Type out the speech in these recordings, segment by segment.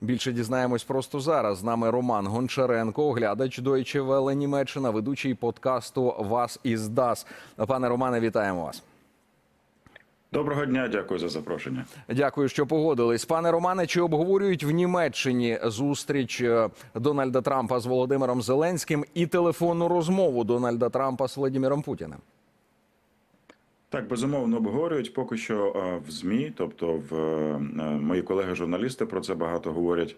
Більше дізнаємось просто зараз. З нами Роман Гончаренко, оглядач Deutsche Welle Німеччина, ведучий подкасту Вас із ДАС. Пане Романе, вітаємо вас. Доброго дня, дякую за запрошення. Дякую, що погодились. Пане Романе, чи обговорюють в Німеччині зустріч е, Дональда Трампа з Володимиром Зеленським і телефонну розмову Дональда Трампа з Владимиром Путіним? Так, безумовно обговорюють поки що е, в змі, тобто в е, мої колеги-журналісти про це багато говорять.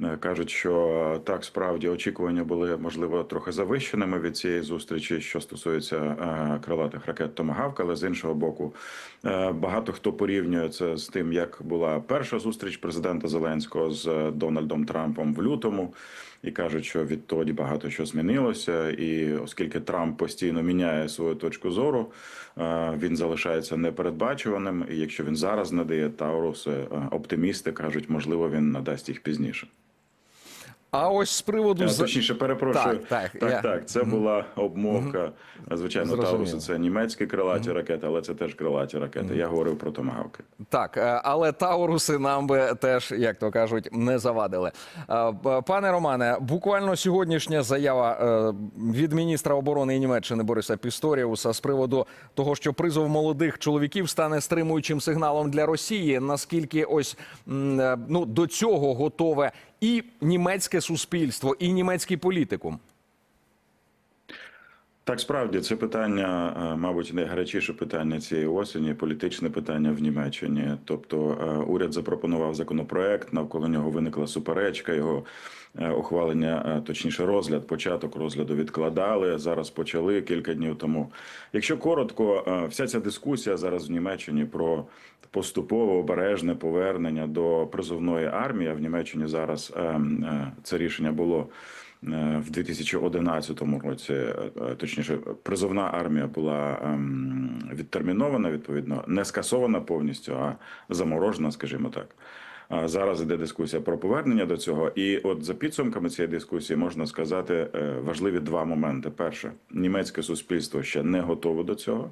Е, Кажуть, що е, так справді очікування були можливо трохи завищеними від цієї зустрічі, що стосується е, крилатих ракет Томагавк, але з іншого боку, е, багато хто порівнює це з тим, як була перша зустріч президента Зеленського з е, Дональдом Трампом в лютому. І кажуть, що відтоді багато що змінилося, і оскільки Трамп постійно міняє свою точку зору, е, він залишається непередбачуваним. І якщо він зараз надає Тауруси, е, оптимісти кажуть, можливо, він надасть їх пізніше. А ось з приводу Е, Точніше, перепрошую. Так, так, так, я- так, це була обмовка. Звичайно, Зрозуміло. Тауруси це німецькі крилаті ракети, але це теж крилаті ракети. Я говорив про томагавки. Так, е, але Тауруси нам би теж, як то кажуть, не завадили. Е, Пане Романе, буквально сьогоднішня заява е, від міністра оборони Німеччини Бориса Пісторіуса з приводу того, що призов молодих чоловіків стане стримуючим сигналом для Росії. Наскільки ось е, ну до цього готове і німецьке суспільство, і німецький політикум. Так, справді це питання, е, мабуть, найгарячіше питання цієї осені, політичне питання в Німеччині. Тобто, е, уряд запропонував законопроект, навколо нього виникла суперечка. Його е, ухвалення, точніше, розгляд, початок розгляду відкладали. Зараз почали кілька днів тому. Якщо коротко, вся ця дискусія зараз в Німеччині про поступове обережне повернення до призовної армії. В Німеччині зараз е, е, це рішення було в 2011 році. е, е, Точніше, призовна армія була ем, відтермінована, відповідно, не скасована повністю, а заморожена, скажімо так. Зараз іде дискусія про повернення до цього, і от за підсумками цієї дискусії можна сказати е, важливі два моменти: перше, німецьке суспільство ще не готове до цього.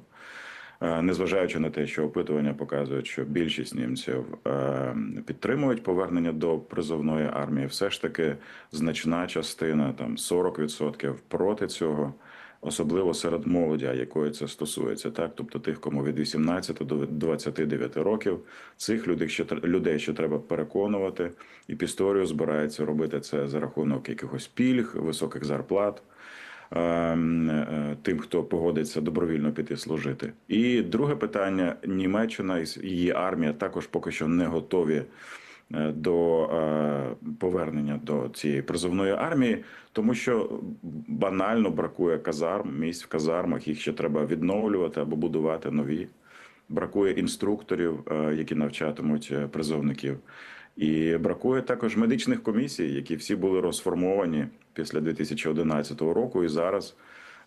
Е, Незважаючи на те, що опитування показують, що більшість німців е, підтримують повернення до призовної армії, все ж таки значна частина, там 40% проти цього, особливо серед молоді, якої це стосується, так? Тобто тих, кому від 18 до 29 років, цих людей ще людей ще треба переконувати, і Пісторіо збирається робити це за рахунок якихось пільг, високих зарплат тим, хто погодиться добровільно піти служити. І друге питання: Німеччина і її армія також поки що не готові. е, До е, повернення до цієї призовної армії, тому що банально бракує казарм, місць в казармах. Їх ще треба відновлювати або будувати нові. Бракує інструкторів, е, які навчатимуть е, призовників. І бракує також медичних комісій, які всі були розформовані після 2011 року. І зараз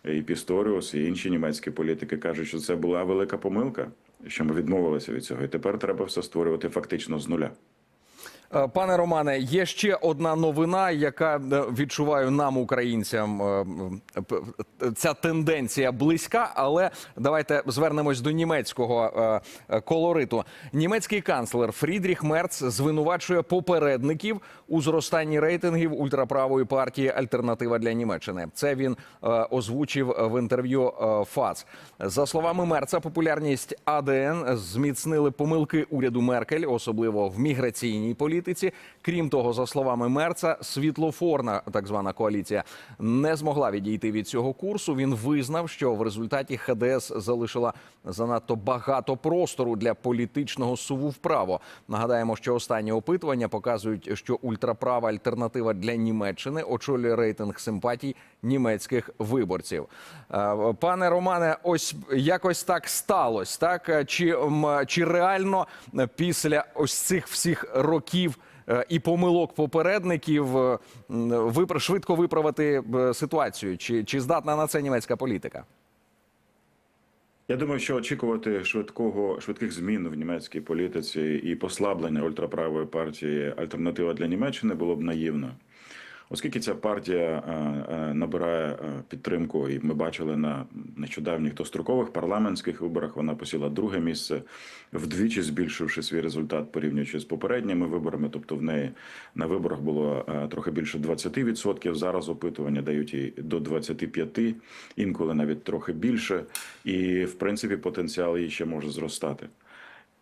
і Пісторіус, і інші німецькі політики кажуть, що це була велика помилка, що ми відмовилися від цього. І тепер треба все створювати фактично з нуля. Е, Пане Романе, є ще одна новина, яка е, відчуваю нам, українцям, е, ця тенденція близька, але давайте звернемось до німецького колориту. Німецький канцлер Фрідріх Мерц звинувачує попередників у зростанні рейтингів ультраправої партії Альтернатива для Німеччини. Це він озвучив в інтерв'ю ФАЦ. За словами Мерца, популярність АДН зміцнили помилки уряду Меркель, особливо в міграційній політиці. Крім того, за словами Мерца, світлофорна так звана коаліція не змогла відійти від цього курсу. Він визнав, що в результаті ХДС залишила занадто багато простору для політичного суву вправо. Нагадаємо, що останні опитування показують, що ультраправа альтернатива для Німеччини очолює рейтинг симпатій німецьких виборців. Е, Пане Романе, ось якось так сталося. Так Е, чи, чи реально е, після ось цих всіх років і помилок попередників е, швидко виправити ситуацію? Чи, чи здатна на це німецька політика? Я думаю, що очікувати швидкого швидких змін в німецькій політиці і послаблення ультраправої партії Альтернатива для Німеччини було б наївно. Оскільки ця партія е, е, набирає е, підтримку, і ми бачили на нещодавніх дострокових парламентських виборах, вона посіла друге місце, вдвічі збільшивши свій результат порівнюючи з попередніми виборами. Тобто в неї на виборах було трохи більше 20%, Зараз опитування дають їй до 25%, інколи навіть трохи більше. І в принципі потенціал її ще може зростати.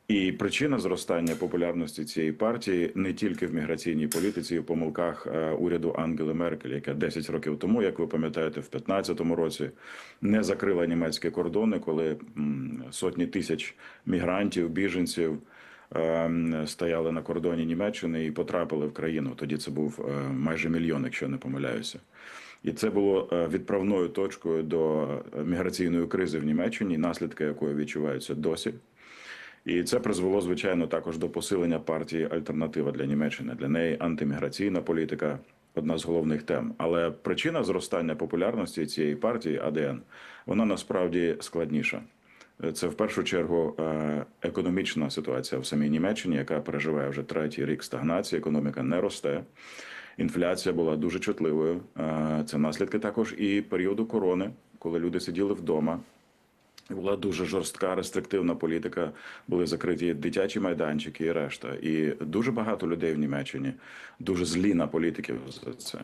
І причина зростання популярності цієї партії не тільки в міграційній політиці, і в помилках е, уряду Ангели Меркель, яка 10 років тому, як ви пам'ятаєте, в 2015 році не закрила німецькі кордони, коли сотні тисяч мігрантів, біженців е, стояли на кордоні Німеччини і потрапили в країну. Тоді це був е, майже мільйон, якщо не помиляюся. І це було відправною точкою до міграційної кризи в Німеччині, наслідки якої відчуваються досі. І це призвело, звичайно, також до посилення партії Альтернатива для Німеччини. Для неї антиміграційна політика одна з головних тем. Але причина зростання популярності цієї партії АДН вона насправді складніша. Це в першу чергу е, економічна ситуація в самій Німеччині, яка переживає вже третій рік стагнації. Економіка не росте. Інфляція була дуже чутливою. Е, Це наслідки також і періоду корони, коли люди сиділи вдома. Була дуже жорстка рестриктивна політика, були закриті дитячі майданчики і решта. І дуже багато людей в Німеччині дуже злі на політиків за це.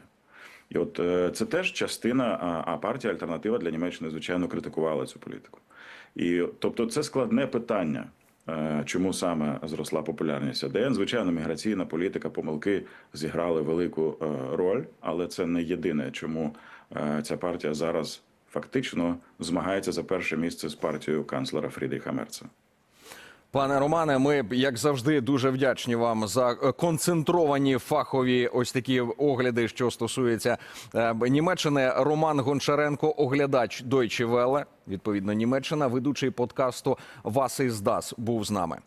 І от е, це теж частина, а, партія Альтернатива для Німеччини, звичайно, критикувала цю політику. І тобто, це складне питання. е, Чому саме зросла популярність АДН? Звичайно, міграційна політика, помилки зіграли велику е, роль, але це не єдине, чому ця партія зараз фактично змагається за перше місце з партією канцлера Фрідріха Мерца. Пане Романе, ми як завжди дуже вдячні вам за е, концентровані фахові ось такі огляди, що стосуються е, Німеччини. Роман Гончаренко, оглядач Deutsche Welle, відповідно Німеччина, ведучий подкасту Вас із Дас був з нами.